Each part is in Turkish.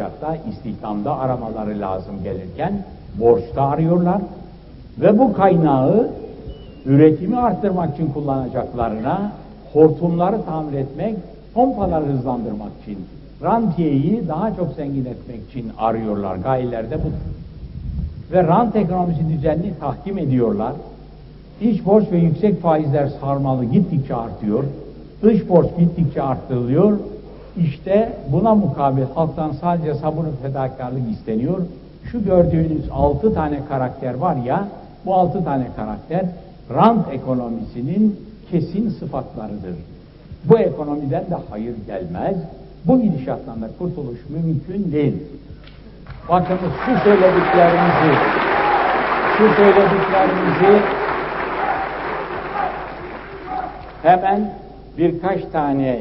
Hatta istihdamda aramaları lazım gelirken borçta arıyorlar ve bu kaynağı üretimi arttırmak için kullanacaklarına hortumları tamir etmek, pompaları hızlandırmak için, rantiyeyi daha çok zengin etmek için arıyorlar. Gayeler de budur. Ve rant ekonomisi düzenini tahkim ediyorlar. İç borç ve yüksek faizler sarmalı gittikçe artıyor. Dış borç gittikçe arttırılıyor. İşte buna mukabil halktan sadece sabır ve fedakarlık isteniyor. Şu gördüğünüz altı tane karakter var ya, bu altı tane karakter rant ekonomisinin kesin sıfatlarıdır. Bu ekonomiden de hayır gelmez. Bu gidişattan da kurtuluş mümkün değil. Bakınız şu söylediklerimizi, şu söylediklerimizi hemen birkaç tane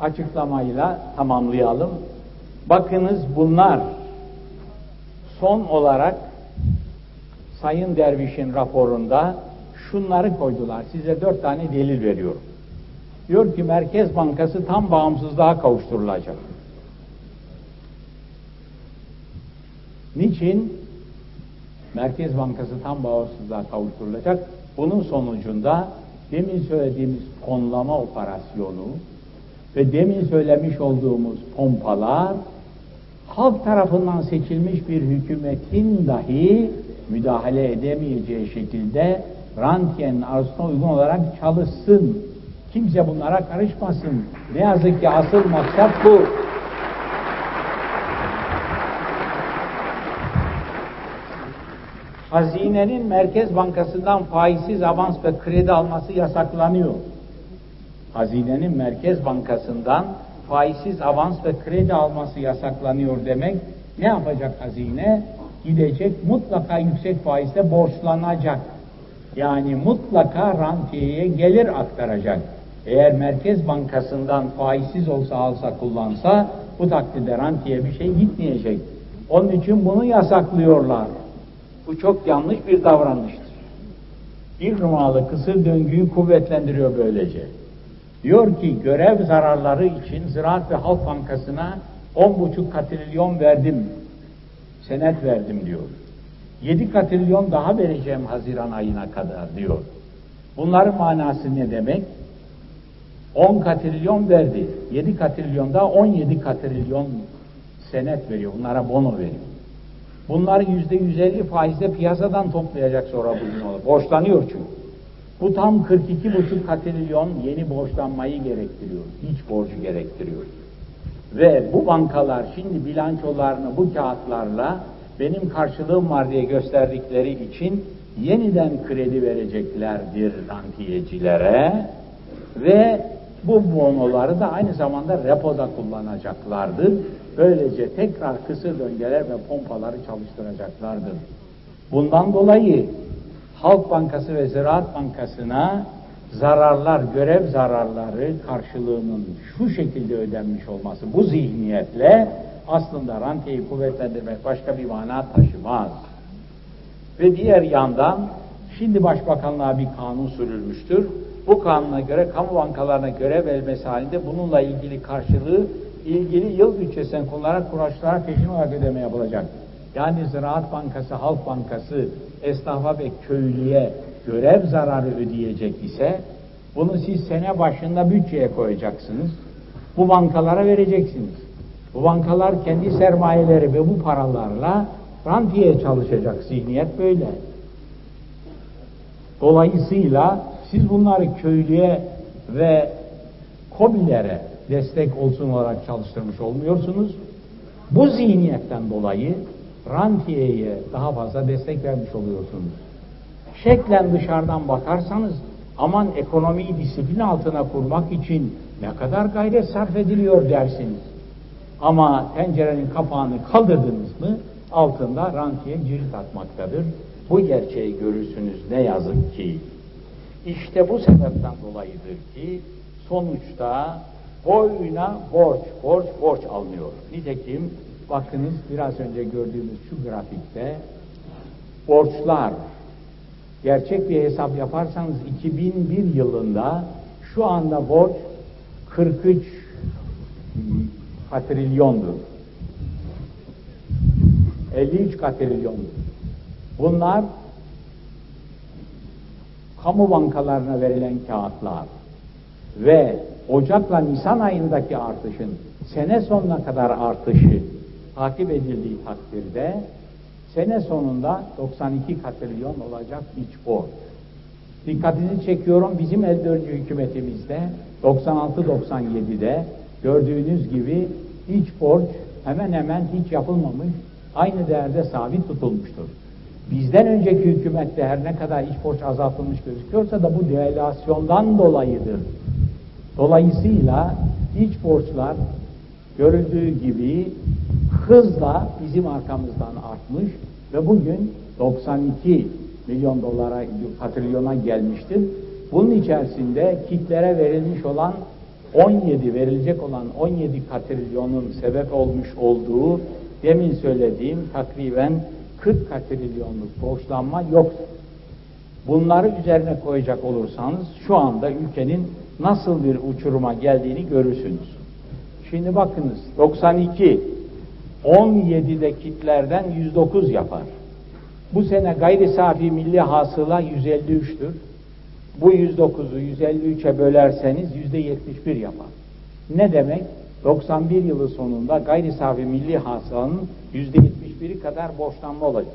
açıklamayla tamamlayalım. Bakınız bunlar son olarak Sayın Derviş'in raporunda şunları koydular. Size dört tane delil veriyorum. Diyor ki Merkez Bankası tam bağımsızlığa kavuşturulacak. Niçin? Merkez Bankası tam bağımsızlığa kavuşturulacak. Bunun sonucunda demin söylediğimiz fonlama operasyonu ve demin söylemiş olduğumuz pompalar halk tarafından seçilmiş bir hükümetin dahi müdahale edemeyeceği şekilde rantiyenin arzusuna uygun olarak çalışsın. Kimse bunlara karışmasın. Ne yazık ki asıl maksat bu. Hazinenin Merkez Bankası'ndan faizsiz avans ve kredi alması yasaklanıyor. Hazinenin Merkez Bankası'ndan faizsiz avans ve kredi alması yasaklanıyor demek ne yapacak hazine? Gidecek mutlaka yüksek faizle borçlanacak. Yani mutlaka rantiyeye gelir aktaracak. Eğer Merkez Bankası'ndan faizsiz olsa alsa kullansa bu takdirde rantiye bir şey gitmeyecek. Onun için bunu yasaklıyorlar. Bu çok yanlış bir davranıştır. Bir numaralı kısır döngüyü kuvvetlendiriyor böylece. Diyor ki görev zararları için Ziraat ve Halk Bankası'na 10,5 katrilyon verdim. Senet verdim diyor. 7 katrilyon daha vereceğim Haziran ayına kadar diyor. Bunların manası ne demek? 10 katrilyon verdi. 7 katrilyon daha 17 katrilyon senet veriyor. Bunlara bono veriyor. Bunları yüzde 150 faizle piyasadan toplayacak sonra bugün olur. Borçlanıyor çünkü. Bu tam 42,5 katrilyon yeni borçlanmayı gerektiriyor. İç borcu gerektiriyor. Ve bu bankalar şimdi bilançolarını bu kağıtlarla benim karşılığım var diye gösterdikleri için yeniden kredi vereceklerdir rantiyecilere ve bu bonoları da aynı zamanda repoda kullanacaklardır. Böylece tekrar kısır döngeler ve pompaları çalıştıracaklardır. Bundan dolayı Halk Bankası ve Ziraat Bankası'na zararlar, görev zararları karşılığının şu şekilde ödenmiş olması, bu zihniyetle aslında rantiyeyi kuvvetlendirmek başka bir mana taşımaz. Ve diğer yandan şimdi Başbakanlığa bir kanun sürülmüştür. Bu kanuna göre kamu bankalarına görev verilmesi halinde bununla ilgili karşılığı ilgili yıl bütçesinden kullanarak kuraçlara peşin olarak ödeme yapılacak. Yani Ziraat Bankası, Halk Bankası esnafa ve köylüye görev zararı ödeyecek ise bunu siz sene başında bütçeye koyacaksınız. Bu bankalara vereceksiniz. Bu bankalar kendi sermayeleri ve bu paralarla rantiye çalışacak. Zihniyet böyle. Dolayısıyla siz bunları köylüye ve kobilere destek olsun olarak çalıştırmış olmuyorsunuz. Bu zihniyetten dolayı rantiyeye daha fazla destek vermiş oluyorsunuz. Şeklen dışarıdan bakarsanız aman ekonomiyi disiplin altına kurmak için ne kadar gayret sarf ediliyor dersiniz. Ama tencerenin kapağını kaldırdınız mı altında rantiye cirit atmaktadır. Bu gerçeği görürsünüz ne yazık ki. İşte bu sebepten dolayıdır ki sonuçta boyuna borç, borç, borç alınıyor. Nitekim bakınız biraz önce gördüğümüz şu grafikte borçlar gerçek bir hesap yaparsanız 2001 yılında şu anda borç 43 katrilyondur. 53 katrilyon. Bunlar kamu bankalarına verilen kağıtlar ve Ocak'la Nisan ayındaki artışın sene sonuna kadar artışı takip edildiği takdirde sene sonunda 92 katrilyon olacak iç borç. Dikkatinizi çekiyorum bizim elde önce hükümetimizde 96-97'de gördüğünüz gibi iç borç hemen hemen hiç yapılmamış aynı değerde sabit tutulmuştur. Bizden önceki hükümette her ne kadar iç borç azaltılmış gözüküyorsa da bu devalüasyondan dolayıdır. Dolayısıyla iç borçlar görüldüğü gibi hızla bizim arkamızdan artmış ve bugün 92 milyon dolara, katrilyona gelmiştir. Bunun içerisinde kitlere verilmiş olan 17 verilecek olan 17 katrilyonun sebep olmuş olduğu demin söylediğim takriben 40 katrilyonluk borçlanma yoktur. Bunları üzerine koyacak olursanız şu anda ülkenin nasıl bir uçuruma geldiğini görürsünüz. Şimdi bakınız 92 17'de kitlerden 109 yapar. Bu sene gayri safi milli hasıla 153'tür. Bu 109'u 153'e bölerseniz %71 yapar. Ne demek? 91 yılı sonunda gayri safi milli hasılanın %71'i kadar borçlanma olacak.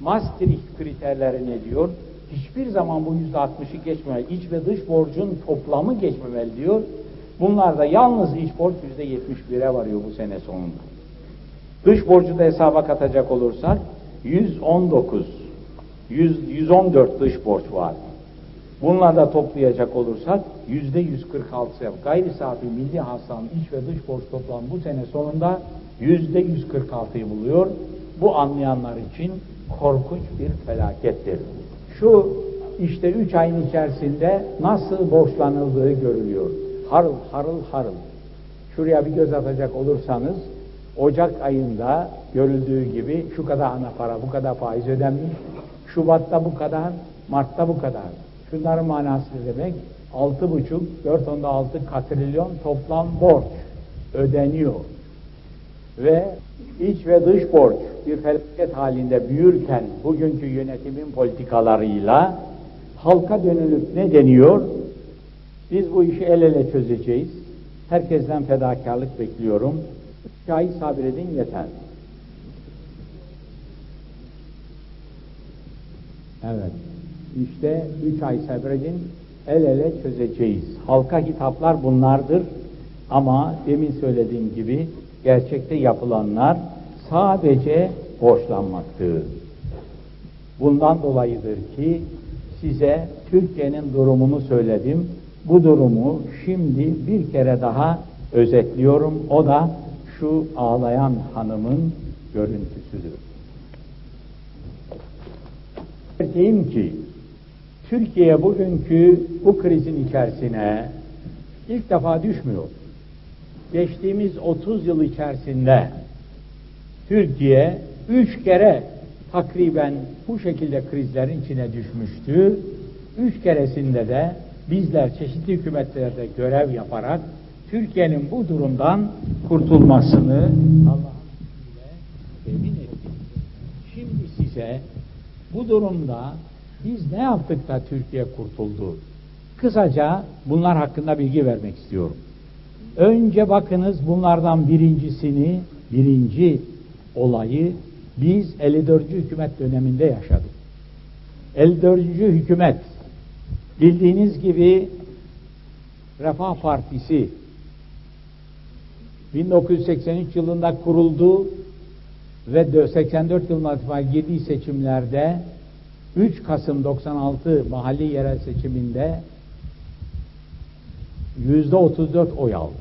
Maastricht kriterleri ne diyor? Hiçbir zaman bu %60'ı geçmemeli. İç ve dış borcun toplamı geçmemeli diyor. Bunlar da yalnız iç borç %71'e varıyor bu sene sonunda. Dış borcu da hesaba katacak olursak 119, 100, 114 dış borç var. Bunları da toplayacak olursak yüzde 146 yap. Gayri safi milli hasılanın iç ve dış borç toplam bu sene sonunda yüzde 146'yı buluyor. Bu anlayanlar için korkunç bir felakettir. Şu işte üç ayın içerisinde nasıl borçlanıldığı görülüyor. Harıl harıl harıl. Şuraya bir göz atacak olursanız Ocak ayında görüldüğü gibi şu kadar ana para, bu kadar faiz ödenmiş. Şubat'ta bu kadar, Mart'ta bu kadar. Şunların manası demek? Altı buçuk, dört onda altı katrilyon toplam borç ödeniyor. Ve iç ve dış borç bir felaket halinde büyürken bugünkü yönetimin politikalarıyla halka dönülüp ne deniyor? Biz bu işi el ele çözeceğiz. Herkesten fedakarlık bekliyorum. Ay sabredin yeter. Evet. İşte üç ay sabredin el ele çözeceğiz. Halka hitaplar bunlardır. Ama demin söylediğim gibi gerçekte yapılanlar sadece borçlanmaktır. Bundan dolayıdır ki size Türkiye'nin durumunu söyledim. Bu durumu şimdi bir kere daha özetliyorum. O da şu ağlayan hanımın görüntüsüdür. Diyeyim ki Türkiye bugünkü bu krizin içerisine ilk defa düşmüyor. Geçtiğimiz 30 yıl içerisinde Türkiye üç kere takriben bu şekilde krizlerin içine düşmüştü. Üç keresinde de bizler çeşitli hükümetlerde görev yaparak Türkiye'nin bu durumdan kurtulmasını Allah'ın temin ettik. Şimdi size bu durumda biz ne yaptık da Türkiye kurtuldu? Kısaca bunlar hakkında bilgi vermek istiyorum. Önce bakınız bunlardan birincisini, birinci olayı biz 54. hükümet döneminde yaşadık. 54. hükümet bildiğiniz gibi Refah Partisi 1983 yılında kuruldu ve 84 yılında itibaren girdiği seçimlerde 3 Kasım 96 mahalli yerel seçiminde yüzde 34 oy aldı.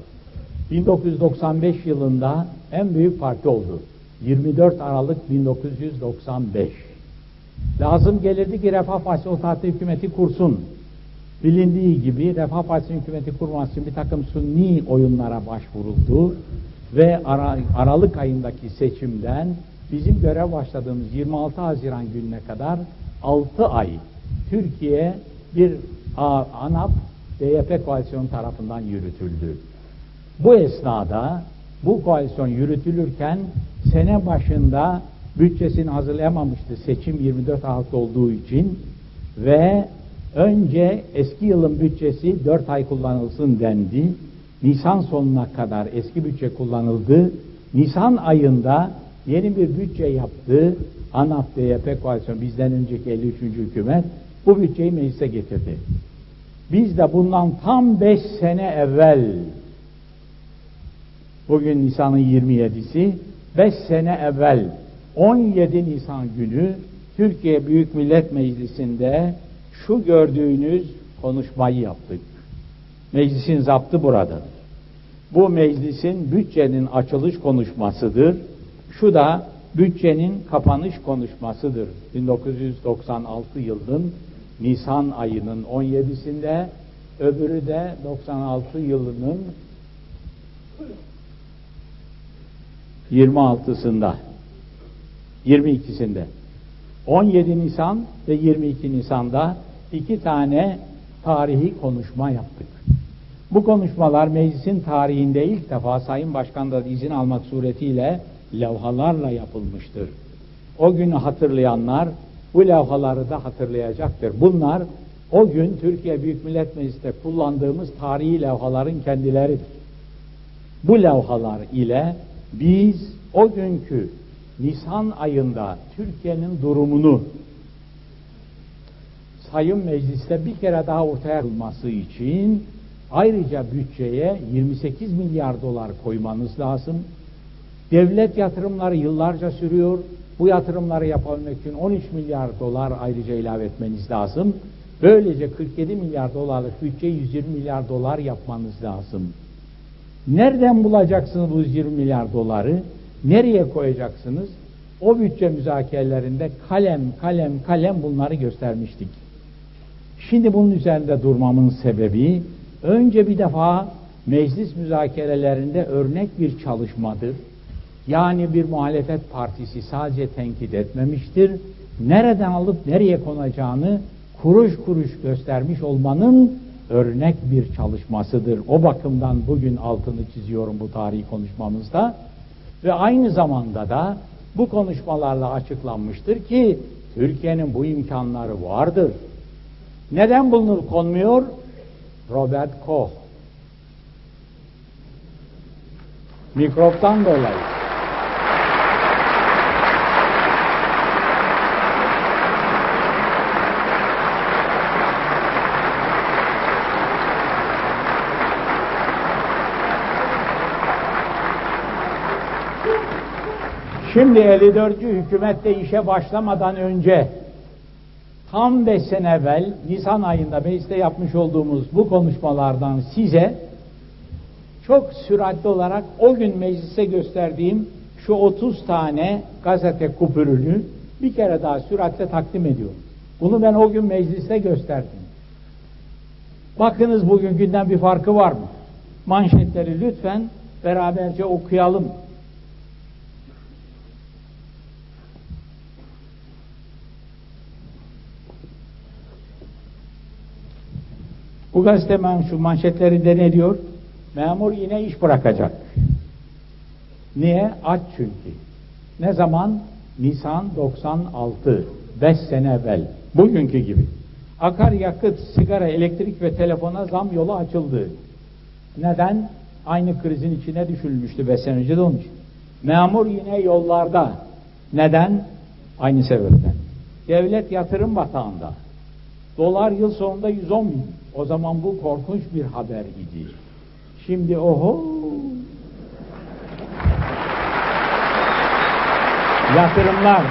1995 yılında en büyük parti oldu. 24 Aralık 1995. Lazım gelirdi ki Refah Partisi o tarihte hükümeti kursun. Bilindiği gibi Refah Partisi'nin hükümeti kurması için bir takım sunni oyunlara başvuruldu ve Ara, Aralık ayındaki seçimden bizim görev başladığımız 26 Haziran gününe kadar 6 ay Türkiye bir ANAP DYP koalisyonu tarafından yürütüldü. Bu esnada bu koalisyon yürütülürken sene başında bütçesini hazırlayamamıştı seçim 24 Aralık olduğu için ve önce eski yılın bütçesi 4 ay kullanılsın dendi. Nisan sonuna kadar eski bütçe kullanıldı. Nisan ayında yeni bir bütçe yaptı. ANAP, DYP koalisyonu bizden önceki 53. hükümet bu bütçeyi meclise getirdi. Biz de bundan tam 5 sene evvel bugün Nisan'ın 27'si 5 sene evvel 17 Nisan günü Türkiye Büyük Millet Meclisi'nde şu gördüğünüz konuşmayı yaptık. Meclisin zaptı burada. Bu meclisin bütçenin açılış konuşmasıdır. Şu da bütçenin kapanış konuşmasıdır. 1996 yılının Nisan ayının 17'sinde öbürü de 96 yılının 26'sında 22'sinde 17 Nisan ve 22 Nisan'da iki tane tarihi konuşma yaptık. Bu konuşmalar meclisin tarihinde ilk defa Sayın Başkan'dan izin almak suretiyle levhalarla yapılmıştır. O günü hatırlayanlar bu levhaları da hatırlayacaktır. Bunlar o gün Türkiye Büyük Millet Meclisi'nde kullandığımız tarihi levhaların kendileridir. Bu levhalar ile biz o günkü Nisan ayında Türkiye'nin durumunu Sayın Meclis'te bir kere daha ortaya konulması için ayrıca bütçeye 28 milyar dolar koymanız lazım. Devlet yatırımları yıllarca sürüyor. Bu yatırımları yapabilmek için 13 milyar dolar ayrıca ilave etmeniz lazım. Böylece 47 milyar dolarlık bütçe 120 milyar dolar yapmanız lazım. Nereden bulacaksınız bu 120 milyar doları? Nereye koyacaksınız? O bütçe müzakerelerinde kalem kalem kalem bunları göstermiştik. Şimdi bunun üzerinde durmamın sebebi önce bir defa meclis müzakerelerinde örnek bir çalışmadır. Yani bir muhalefet partisi sadece tenkit etmemiştir. Nereden alıp nereye konacağını kuruş kuruş göstermiş olmanın örnek bir çalışmasıdır. O bakımdan bugün altını çiziyorum bu tarihi konuşmamızda. Ve aynı zamanda da bu konuşmalarla açıklanmıştır ki Türkiye'nin bu imkanları vardır. Neden bulunur konmuyor? Robert Koch. Mikroptan dolayı. Şimdi 54. hükümette işe başlamadan önce tam 5 sene evvel Nisan ayında mecliste yapmış olduğumuz bu konuşmalardan size çok süratli olarak o gün meclise gösterdiğim şu 30 tane gazete kupürünü bir kere daha süratle takdim ediyorum. Bunu ben o gün mecliste gösterdim. Bakınız bugünkünden bir farkı var mı? Manşetleri lütfen beraberce okuyalım. Bu gazete şu manşetlerinde ne diyor? Memur yine iş bırakacak. Niye? Aç çünkü. Ne zaman? Nisan 96. 5 sene evvel. Bugünkü gibi. Akaryakıt, sigara, elektrik ve telefona zam yolu açıldı. Neden? Aynı krizin içine düşülmüştü 5 sene önce de için. Memur yine yollarda. Neden? Aynı sebepten. Devlet yatırım batağında. Dolar yıl sonunda 110 bin. O zaman bu korkunç bir haber idi. Şimdi oho yatırımlar